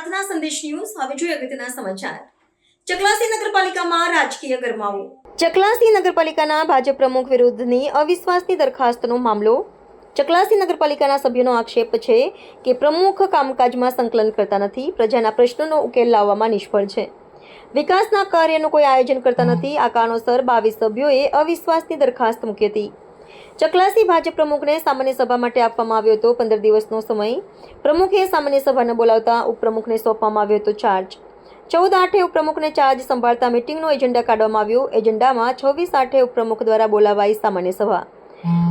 સંદેશ ન્યૂઝ, હવે જોઈએ અગત્યના સમાચાર. ચકલાસી નગરપાલિકામાં રાજકીય ગરમાવો. ચકલાસી નગરપાલિકાના ભાજપ પ્રમુખ વિરુદ્ધની અવિશ્વાસની દરખાસ્તનો મામલો. ચકલાસી નગરપાલિકાના સભ્યોનો આક્ષેપ છે કે પ્રમુખ કામકાજમાં સંકલન કરતા નથી, પ્રજાના પ્રશ્નોનો ઉકેલ લાવવામાં નિષ્ફળ છે. વિકાસના કાર્યનું કોઈ આયોજન કરતા નથી, આ કારણોસર બાવીસ સભ્યોએ અવિશ્વાસની દરખાસ્ત મૂકી હતી. ચકલાસી ભાજપ પ્રમુખને સામાન્ય સભા માટે આપવામાં આવ્યો હતો. પંદર દિવસનો સમય. પ્રમુખે સામાન્ય સભા ન બોલાવતા ઉપપ્રમુખને સોંપવામાં આવ્યો હતો ચાર્જ ચૌદ આઠે ઉપપ્રમુખને ચાર્જ સંભાળતા મિટિંગનો એજન્ડા કાઢવામાં આવ્યો. એજન્ડામાં છવ્વીસ આઠે ઉપપ્રમુખ દ્વારા બોલાવાઈ સામાન્ય સભા.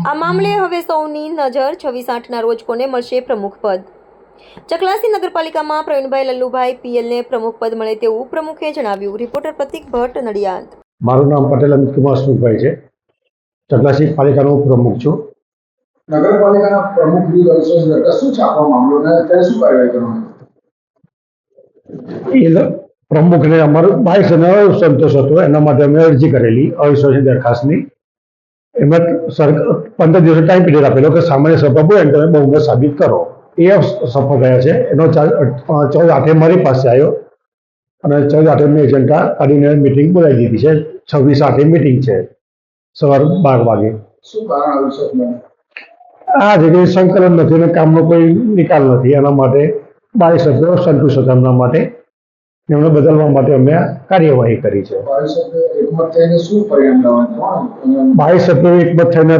આ મામલે હવે સૌની નજર છવ્વીસ આઠના રોજ કોને મળશે પ્રમુખ પદ? ચકલાસી નગરપાલિકામાં પ્રવીણભાઈ લલ્લુભાઈ પીએલને પ્રમુખ પદ મળે તેવું પ્રમુખે જણાવ્યું. રિપોર્ટર પ્રતિક ભટ્ટ નડિયાદ. મારું નામ પટેલ અમિતકુમાર સુખભાઈ છે. ચકલાસી પાલિકાનો પ્રમુખ છું. નગરપાલિકાના પ્રમુખ વિરુદ્ધ અવિશ્વાસ દરખાસ્ત શું છાપવા મામલો અને અત્યારે શું કાર્યવાહી કરવાની? એ પ્રમુખને અમારો બાઈકને સંતોષ હતો. એના માટે અમે અરજી કરેલી અવિશ્વાસની દરખાસ્તની. એમાં પંદર દિવસ ટાઈમ પીરિયડ આપેલો કે સામાન્ય સભા ને તમે બહુમત સાબિત કરો. એ સફળ રહ્યા છે. એનો ચાર્જ ચૌદ આઠે મારી પાસે આવ્યો. અને ચૌદ આઠે મેં એજન્ડા કાઢીને મિટિંગ બોલાવી દીધી છે. છવ્વીસ આઠે મિટિંગ છે. સવાર બાર વાગે. શું કારણ આ જગ્યાએ સંકલન નથી અને કામનો કોઈ નિકાલ નથી એના માટે બાવીસ સભ્યો સંતુષ્ટ હતા એમના માટે એમને બદલવા માટે અમે કાર્યવાહી કરી છે. બાવીસ સભ્યો એકમત થઈને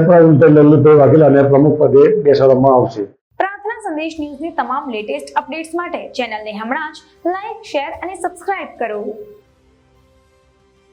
લલ્લુભાઈ વાઘેલાને પ્રમુખ પદે બેસાડવામાં આવશે. પ્રાર્થના સંદેશ ન્યૂઝની તમામ લેટેસ્ટ અપડેટ્સ માટે ચેનલને હમણાં જ લાઈક શેર અને સબસ્ક્રાઇબ કરો.